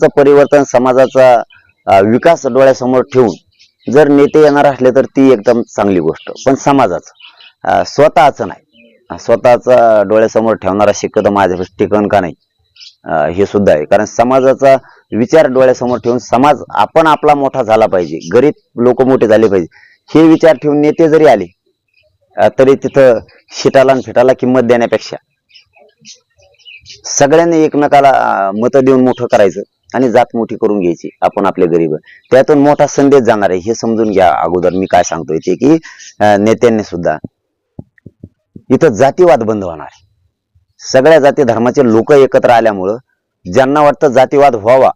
समाजाचं परिवर्तन समाजाचा विकास डोळ्यासमोर ठेवून जर नेते येणार असले तर ती एकदम चांगली गोष्ट. पण समाजाचं स्वतःचं नाही. स्वतःचा डोळ्यासमोर ठेवणारा शिक्क तर माझ्या टिकन का नाही? हे सुद्धा आहे. कारण समाजाचा विचार डोळ्यासमोर ठेवून समाज आपण आपला मोठा झाला पाहिजे. गरीब लोक मोठे झाले पाहिजे. हे विचार ठेवून नेते जरी आले तरी तिथं शिटाला आणि फिटाला किंमत देण्यापेक्षा सगळ्यांनी एकमेकाला मत देऊन मोठं करायचं. आणि जात मोठी करून घ्यायची आपण आपले गरीब त्यातून मोठा संदेश जाणार आहे हे समजून घ्या अगोदर मी काय सांगतोय ते की नेत्यांनी सुद्धा इथं जातीवाद बंद होणार आहे. सगळ्या जाती धर्माचे लोक एकत्र आल्यामुळं ज्यांना वाटतं जातीवाद व्हावा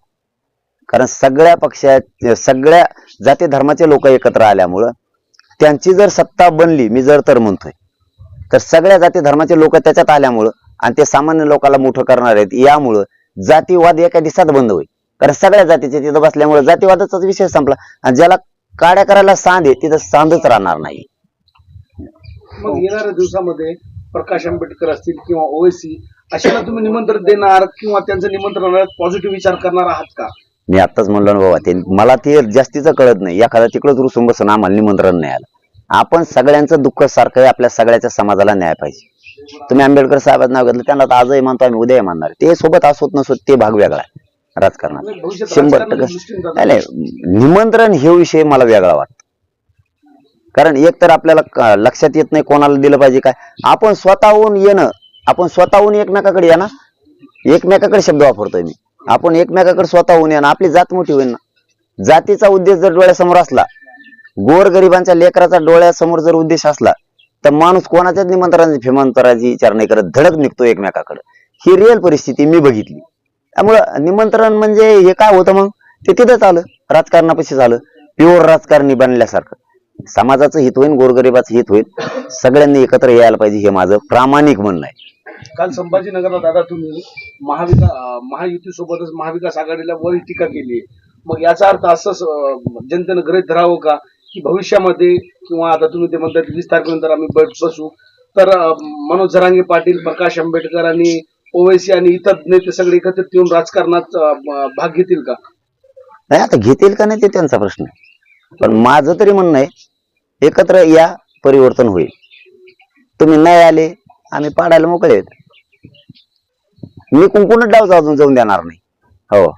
कारण सगळ्या पक्षात सगळ्या जाती धर्माचे लोक एकत्र आल्यामुळं त्यांची जर सत्ता बनली मी जर तर म्हणतोय तर सगळ्या जाती धर्माचे लोक त्याच्यात आल्यामुळं आणि ते सामान्य लोकांना मोठं करणार आहेत यामुळं जातीवाद एका दिवसात बंद होईल. कारण सगळ्या जातीचे तिथं बसल्यामुळे जातीवादाचा विषय संपला. आणि ज्याला काड्या करायला सांद आहे तिथं सांदच राहणार नाही. मग येणाऱ्या दिवसामध्ये प्रकाश आंबेडकर असतील किंवा ओएसी अशाला तुम्ही निमंत्रण देणार किंवा त्यांचं निमंत्रण पॉझिटिव्ह विचार करणार आहात का? मी आत्ताच म्हणलो ना बाबा ते मला ते जास्तीचं कळत नाही. एखादा तिकडंच रुसून बसून आम्हाला निमंत्रण नाही आलं. आपण सगळ्यांचं दुःख सारखं आपल्या सगळ्याच्या समाजाला न्याय पाहिजे. तुम्ही आंबेडकर साहेबांचं नाव घेतलं त्यांना तर आजही मानतो आम्ही उद्याही मानणार. ते सोबत असोत नसोत ते भाग वेगळा आहे राजकारणात. शंभर टक्के. नाही निमंत्रण हे विषय मला वेगळा वाटतो. कारण एक तर आपल्याला लक्षात येत नाही कोणाला दिलं पाहिजे काय. आपण स्वतःहून येणं आपण स्वतःहून एकमेकाकडे या ना एकमेकाकडे शब्द वापरतोय मी. आपण एकमेकाकडे स्वतःहून येणं आपली जात मोठी होईल ना. जातीचा उद्देश जर डोळ्यासमोर असला गोरगरिबांच्या लेकराचा डोळ्यासमोर जर उद्देश असला तर माणूस कोणाच्याच निमंत्रणाची फिमंत्रणाची विचार नाही करत धडक निघतो एकमेकाकडे. ही रिअल परिस्थिती मी बघितली. त्यामुळं निमंत्रण म्हणजे हे काय होतं मग? ते तिथंच आलं. राजकारणापाशी झालं. प्युअर राजकारणी बनल्यासारखं. समाजाचं हित होईल गोरगरिबाचं हित होईल. सगळ्यांनी एकत्र यायला पाहिजे हे माझं प्रामाणिक म्हणणं आहे. काल संभाजीनगरला दादा तुम्ही महाविका महायुती सोबतच महाविकास आघाडीला वर टीका केली. मग याचा अर्थ असंच जनतेनं गृहीत धरावं का? की भविष्यामध्ये किंवा आता तुम्ही ते म्हणतात वीस तारखेनंतर आम्ही बसू. तर मनोज जरांगे पाटील प्रकाश आंबेडकर आणि ओवैसी आणि इतर नेते सगळे एकत्रित येऊन राजकारणात भाग घेतील का? नाही आता घेतील का नाही ते त्यांचा प्रश्न पण माझं तरी म्हणणं आहे एकत्र या परिवर्तन होईल. तुम्ही नाही आले आम्ही पाडायला मोकळे आहेत. मी कुंकुणच डाव अजून जाऊन देणार नाही. हो.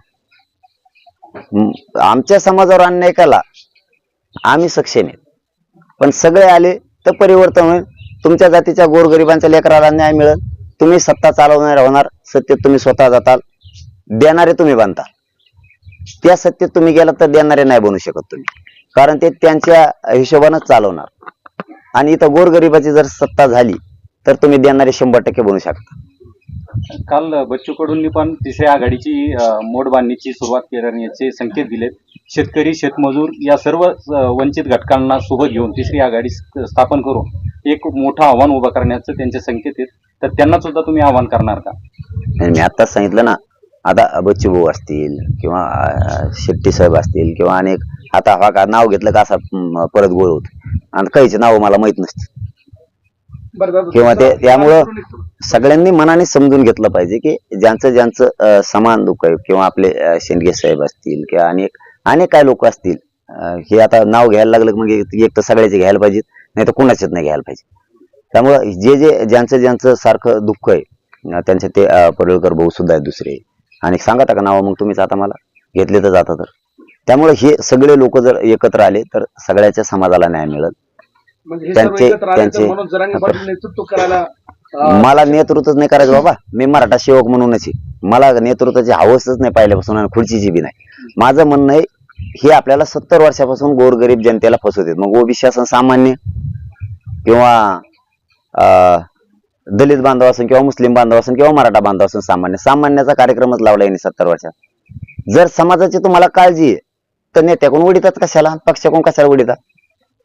आमच्या समाजावर अन्याय केला आम्ही सक्षम आहेत. पण सगळे आले तर परिवर्तन होईल. तुमच्या जातीच्या गोरगरिबांच्या लेकराला न्याय मिळेल. तुम्ही सत्ता चालवणारे होणार. सत्तेत तुम्ही स्वतः जाताल. देणारे तुम्ही बांधता त्या सत्तेत तुम्ही गेलात तर देणारे नाही बनू शकत तुम्ही. कारण ते त्यांच्या हिशोबानं चालवणार. आणि इथं गोरगरिबाची जर सत्ता झाली तर तुम्ही देणारे शंभर टक्के बनू शकता. काल बच्चू कडूंनी पण तिसऱ्या आघाडीची मोड बांधणीची सुरुवात करण्याचे संकेत दिलेत. शेतकरी शेतमजूर या सर्व वंचित घटकांना सोबत घेऊन तिसरी आघाडी स्थापन करून एक मोठं आव्हान उभं करण्याचं त्यांचे संकेत आहेत. तर त्यांना सुद्धा तुम्ही आव्हान करणार का? मी आत्ताच सांगितलं ना आता बच्चू भाऊ असतील किंवा शेट्टी साहेब असतील किंवा अनेक आता हा का नाव घेतलं का असा परत गोळ होत. आणि काहीचे नाव मला माहीत नसते. किंवा ते त्यामुळं सगळ्यांनी मनाने समजून घेतलं पाहिजे की ज्यांचं ज्यांचं समान दुःख आहे किंवा आपले शेंडगे साहेब असतील किंवा अनेक अनेक काय लोक असतील. हे आता नाव घ्यायला लागलं की मग एक तर सगळ्याचे घ्यायला पाहिजेत नाही तर कुणाचेच नाही घ्यायला पाहिजे त्यामुळं जे जे ज्यांचं ज्यांचं सारखं दुःख आहे त्यांचे ते पडळकर भाऊ सुद्धा आहेत दुसरे. आणि सांगा का नाव मग तुम्हीच आता मला? घेतले तर जाता तर. त्यामुळे हे सगळे लोक जर एकत्र आले तर सगळ्याच्या समाजाला न्याय मिळेल. म्हणजे त्यांचे- त्यांचे- मला नेतृत्वच नाही करायचं बाबा. मी मराठा सेवक म्हणूनच आहे. मला नेतृत्वाची हवसच नाही पहिल्यापासून आणि खुर्चीची बी नाही. माझं म्हणणं आहे हे आपल्याला सत्तर वर्षापासून गोरगरीब जनतेला फसवतात मग ओबीसी असं सामान्य किंवा अं, दलित बांधव असून किंवा मुस्लिम बांधव असून किंवा मराठा बांधव असून सामान्य सामान्याचा कार्यक्रमच लावला यांनी सत्तर वर्षात. जर समाजाची तुम्हाला काळजी आहे तर नेत्याकडून उडितात कशाला? पक्षाकडून कशाला उडितात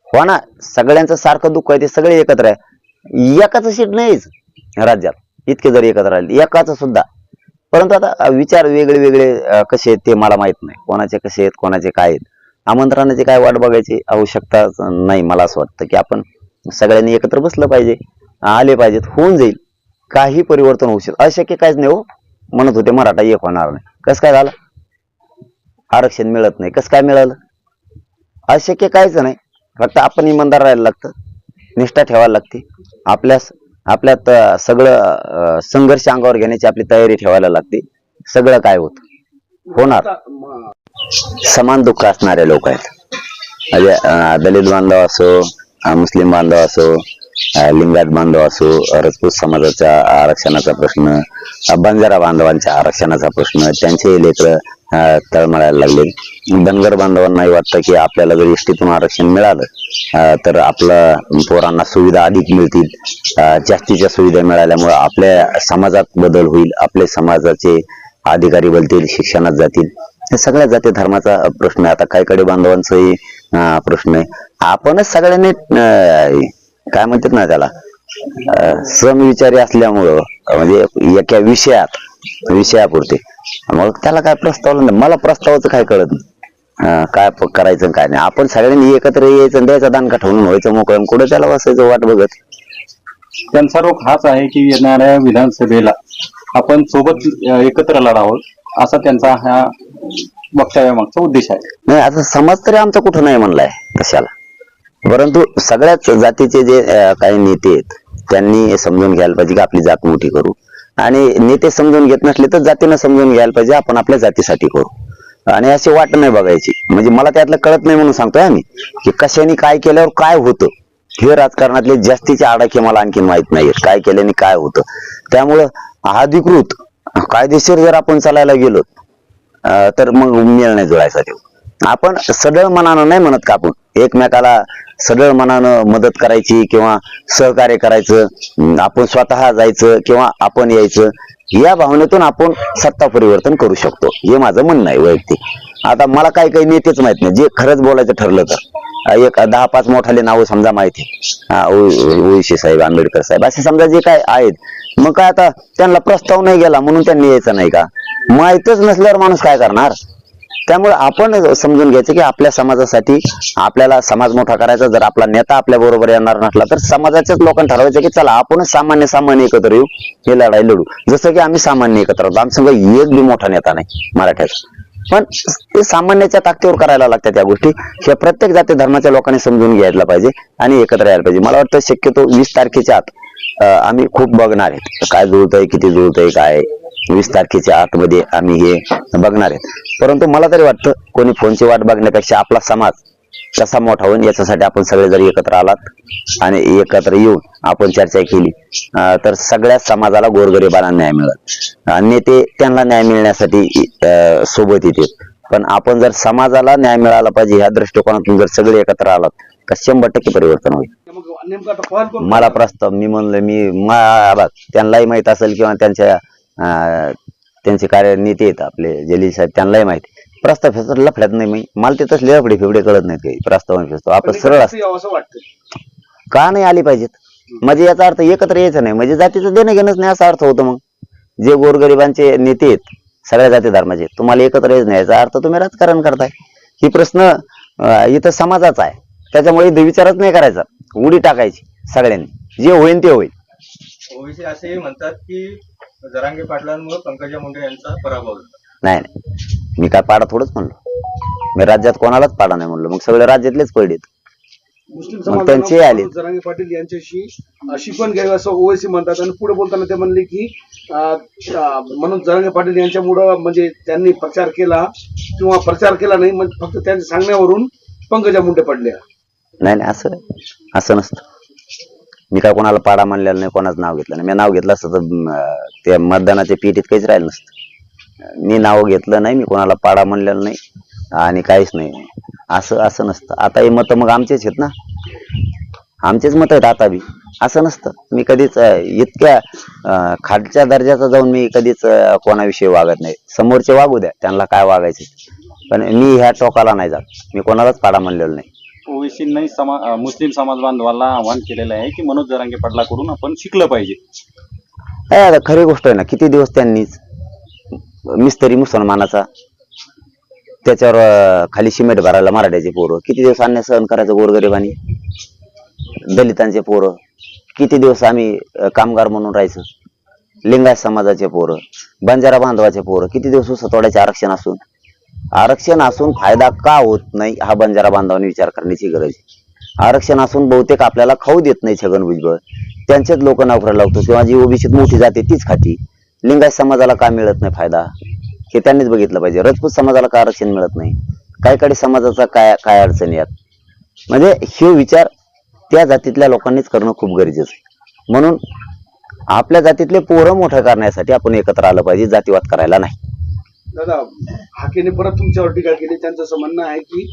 हो ना सगळ्यांचं सारखं दुःख आहे ते सगळे एकत्र आहे. एकाच सीट नाहीच राज्यात इतके जरी एकत्र राहिले एकाच सुद्धा. परंतु आता विचार वेगळे वेगळे कसे आहेत ते मला माहीत नाही. कोणाचे कसे आहेत कोणाचे काय आहेत. आमंत्रणाची काय वाट बघायची आवश्यकता नाही मला असं वाटतं की आपण सगळ्यांनी एकत्र बसलं पाहिजे आले पाहिजेत होऊन जाईल. काही परिवर्तन होऊ शकत अशक्य काहीच नाही हो. म्हणत होते मराठा एक होणार नाही. कसं काय झालं? आरक्षण मिळत नाही. कसं काय मिळालं? अशक्य काहीच नाही. फक्त आपण इमानदार राहायला लागतं. निष्ठा ठेवायला लागते. आपल्यास आपल्यात सगळं संघर्ष अंगावर घेण्याची आपली तयारी ठेवायला लागते. सगळं काय होत? होणार. समान दुःख असणारे लोक आहेत. म्हणजे दलित बांधव असो मुस्लिम बांधव असो लिंगात बांधव असो राजपूत समाजाच्या आरक्षणाचा प्रश्न बंजारा बांधवांच्या आरक्षणाचा प्रश्न त्यांचे लेकर तळमळायला लागले. धनगर बांधवांनाही वाटतं की आपल्याला जर एसटीतून आरक्षण मिळालं तर आपलं पोरांना सुविधा अधिक मिळतील. जास्तीच्या सुविधा मिळाल्यामुळे आपल्या समाजात बदल होईल आपले समाजाचे अधिकारी बोलतील शिक्षणात जातील. हे सगळ्या जाती धर्माचा प्रश्न आहे. आता काहीकडे बांधवांचाही प्रश्न आहे. आपणच सगळ्यांनी काय म्हणतात ना त्याला? समविचारी असल्यामुळं म्हणजे एका विषयात विषयापुरते. मग त्याला काय प्रस्ताव नाही. मला प्रस्तावाचं काय कळत नाही. काय करायचं काय नाही. आपण सगळ्यांनी एकत्र यायचं द्यायचा दानका ठेवून व्हायचं मोकळं कुठं त्याला बसायचं वाट बघत? त्यांचा रोख हाच आहे की येणाऱ्या विधानसभेला आपण सोबत एकत्र लढावं असा त्यांचा हा वक्तव्यामागचा उद्देश आहे. नाही आता समाज तरी आमचा कुठं नाही म्हणलाय तशाला परंतु सगळ्याच जातीचे जे काही नेते आहेत त्यांनी समजून घ्यायला पाहिजे की आपली जात मोठी करू. आणि नेते समजून घेत नसले तर जातीनं समजून घ्यायला पाहिजे आपण आपल्या जातीसाठी करू. आणि अशी वाट नाही बघायची. म्हणजे मला त्यातलं कळत नाही म्हणून सांगतोय आम्ही की कशाने काय केल्यावर काय होतं. हे राजकारणातले जास्तीचे आडाखे मला आणखी माहीत नाही काय केल्याने काय होतं. त्यामुळं अधिकृत कायदेशीर जर आपण चालायला गेलो तर मग मेळ नाही आपण सदळ मनानं नाही म्हणत का आपण एकमेकाला सदळ मनानं मदत करायची किंवा सहकार्य करायचं आपण स्वतः जायचं किंवा आपण यायचं या भावनेतून आपण सत्ता परिवर्तन करू शकतो. हे माझं म्हणणं आहे वैयक्तिक. आता मला काही काही नेतेच माहीत नाही. जे खरंच बोलायचं ठरलं तर. एक दहा पाच मोठाले नावं समजा माहिती ओळशी साहेब आंबेडकर साहेब असे समजा जे काय आहेत. मग काय आता त्यांना प्रस्ताव नाही गेला म्हणून त्यांनी यायचं नाही का? माहितच नसल्यावर माणूस काय करणार? त्यामुळे आपण समजून घ्यायचं की आपल्या समाजासाठी आपल्याला समाज मोठा करायचा जर आपला नेता आपल्या बरोबर येणार नसला तर समाजाच्याच लोकांना ठरवायचं की चला आपणच सामान्य सामान्य एकत्र येऊ हे लढाई लढू. जसं की आम्ही सामान्य एकत्र होतो आमच्या एक बी मोठा नेता नाही मराठ्याचा. पण ते सामान्याच्या ताकदीवर करायला लागतात त्या गोष्टी. हे प्रत्येक जाती धर्माच्या लोकांनी समजून घ्यायला पाहिजे आणि एकत्र यायला पाहिजे. मला वाटतं शक्यतो वीस तारखेच्या आत आम्ही खूप बघणार आहेत. काय जुळतंय किती जुळतंय काय? वीस तारखेच्या आतमध्ये आम्ही हे बघणार आहेत. परंतु मला तरी वाटतं कोणी फोनची वाट बघण्यापेक्षा आपला समाज कसा मोठा होईल याच्यासाठी आपण सगळे जर एकत्र आलात आणि एकत्र येऊन आपण चर्चा केली तर सगळ्या समाजाला गोरगरिबांना न्याय आणि नेते त्यांना न्याय मिळण्यासाठी सोबत येतील. पण आपण जर समाजाला न्याय मिळाला पाहिजे ह्या दृष्टिकोनातून जर सगळे एकत्र आलात तर शंभर टक्के परिवर्तन होईल. मला प्रस्ताव मी म्हणलं मी मा- बघ, त्यांनाही माहीत असेल किंवा त्यांच्या त्यांचे कार्य नेते आहेत आपले जलील साहेब त्यांनाही माहिती प्रस्ताव फेसर लफड्यात नाही मी. मला ते तसले लफडे फिबडे कळत नाहीत काही. प्रस्ताव फेसतो आपण सरळ असतं. असं वाटतं का नाही आली पाहिजेत? म्हणजे याचा अर्थ एकत्र यायचं नाही. म्हणजे जातीचं देणं घेणंच नाही असा अर्थ होतो मग. जे गोरगरिबांचे नेते आहेत सगळ्या जाती धर्माचे तुम्हाला एकत्र यायचं नाही. याचा अर्थ तुम्ही राजकारण करताय. ही प्रश्न इथं समाजाचा आहे. त्याच्यामुळे इथं विचारच नाही करायचा. उडी टाकायची सगळ्यांनी. जे होईल ते होईल. असेही म्हणतात की जरांगे पाटलांमुळे पंकजा मुंडे यांचा पराभव झाला. नाही नाही. मी काय पाडा थोडंच म्हणलो. मी राज्यात कोणालाच पाडा नाही म्हणलो. मग सगळे राज्यातलेच पडलेत. मुस्लिम मग त्यांचे आले. जरांगे पाटील यांच्याशी अं, शिकवण घ्यावी असं ओवेसी म्हणतात. आणि पुढे बोलताना ते म्हणले की अं, अं, मनोज जरांगे पाटील यांच्यामुळं म्हणजे त्यांनी प्रचार केला किंवा प्रचार केला नाही म्हणजे फक्त त्यांच्या सांगण्यावरून पंकजा मुंडे पडल्या नाही नाही असं असं नसतं. मी काय कोणाला पाडा म्हणलेला नाही कोणाचं नाव घेतलं नाही. मी नाव घेतलं असतं तर ते त्या मतदानाच्या पेटीत काहीच राहिलं नसतं. मी नाव घेतलं नाही मी कोणाला पाडा म्हणलेलं नाही आणि काहीच नाही. असं असं नसतं. आता हे मतं मग आमचेच आहेत ना. आमचेच मत आहेत आता बी. असं नसतं. मी कधीच इतक्या खालच्या दर्जाचा जाऊन मी कधीच कोणाविषयी वागत नाही. समोरचे वागू द्या त्यांना काय वागायचे पण मी ह्या टोकाला नाही जात. मी कोणालाच पाडा म्हणलेलं नाही. ओबीसींनाही समा मुस्लिम समाज बांधवाला आवाहन केलेलं आहे की मनोज जरांगे पाटलाकडून आपण शिकलं पाहिजे. काय आता खरी गोष्ट आहे ना किती दिवस त्यांनीच मिस्तरी मुसलमानाचा त्याच्यावर खाली सिमेंट भरायला मराठ्याचे पोरं किती दिवस अन्याय सहन करायचं गोरगरिबांनी? दलितांचे पोरं किती दिवस आम्ही कामगार म्हणून राहायचं? लिंगायत समाजाचे पोरं बंजारा बांधवाचे पोरं किती दिवस ऊस आरक्षण असून? आरक्षण असून फायदा का होत नाही हा बंजारा बांधवांनी विचार करण्याची गरज आहे. आरक्षण असून बहुतेक आपल्याला खाऊ देत नाही छगन भुजबळ. त्यांचेच लोक नोकऱ्या लावतो किंवा जी ओबीसीत मोठी जाते तीच खाती. लिंगायत समाजाला का मिळत नाही फायदा? हे त्यांनीच बघितलं पाहिजे. राजपूत समाजाला का आरक्षण मिळत नाही? काय काही समाजाचा काय काय अडचणी आहेत? म्हणजे हे विचार त्या जातीतल्या लोकांनीच करणं खूप गरजेचं आहे. म्हणून आपल्या जातीतले पोरं मोठं करण्यासाठी आपण एकत्र आलं पाहिजे जातीवाद करायला नाही. दादा हाकेने परत तुमच्यावर टीका केली. त्यांचं असं म्हणणं आहे की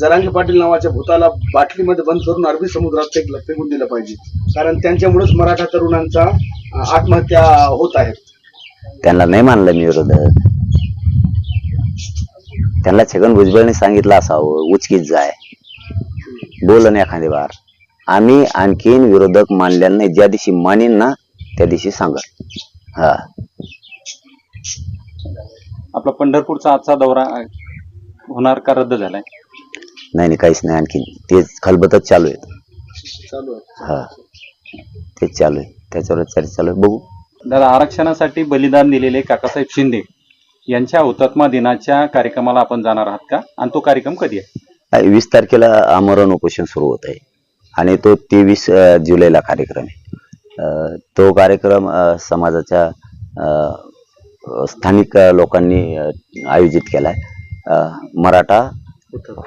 जरांगे पाटील नावाच्या भूताला बाटलीमध्ये बंद करून अरबी समुद्रात फेकलं फेकून दिलं पाहिजे. कारण त्यांच्यामुळेच मराठा तरुणांचा आत्महत्या होत आहेत त्यांना नाही मानलं मी विरोधक. त्यांना छगन भुजबळने सांगितलं असावं उचकीच जाय. बोलन एखादी बार आम्ही आणखीन विरोधक मानलेलं नाही ज्या दिवशी मानेन ना त्या दिवशी सांगा हा. आपला पंढरपूरचा आजचा दौरा होणार का रद्द झालाय? नाही नाही काहीच नाही. आणखीन तेच खलबतच चालू आहेत चालू आहे. हा. तेच चालू आहे. त्याच्यावर चर्चा चालू आहे. बघू. दादा आरक्षणासाठी बलिदान दिलेले काकासाहेब शिंदे यांच्या हुतात्मा दिनाच्या कार्यक्रमाला आपण जाणार आहात का? आणि तो कार्यक्रम कधी आहे? आहे, वीस तारखेला आमरण उपोषण सुरू होत आहे. आणि तो तेवीस जुलैला कार्यक्रम आहे. अ, तो कार्यक्रम अ, समाजाच्या अ, स्थानिक लोकांनी आयोजित केलाय. आहे मराठा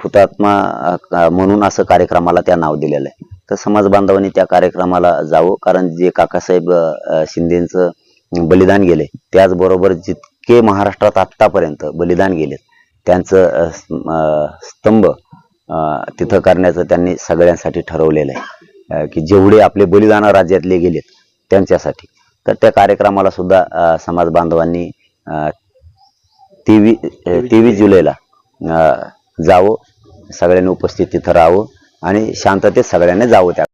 हुतात्मा म्हणून असं कार्यक्रमाला त्या नाव दिलेलं आहे. तर समाज बांधवांनी त्या कार्यक्रमाला जावं कारण जे काकासाहेब शिंदेचं बलिदान गेले त्याचबरोबर जितके महाराष्ट्रात आत्तापर्यंत बलिदान गेले त्यांचं स्तंभ तिथं करण्याचं त्यांनी सगळ्यांसाठी ठरवलेलं आहे. की जेवढे आपले बलिदान राज्यातले गेलेत त्यांच्यासाठी. तर त्या कार्यक्रमाला सुद्धा समाज बांधवांनी तेवीस तेवीस जुलैला जावं. सगळ्यांनी उपस्थित तिथं राहावं आणि शांततेत सगळ्यांनी जावं त्या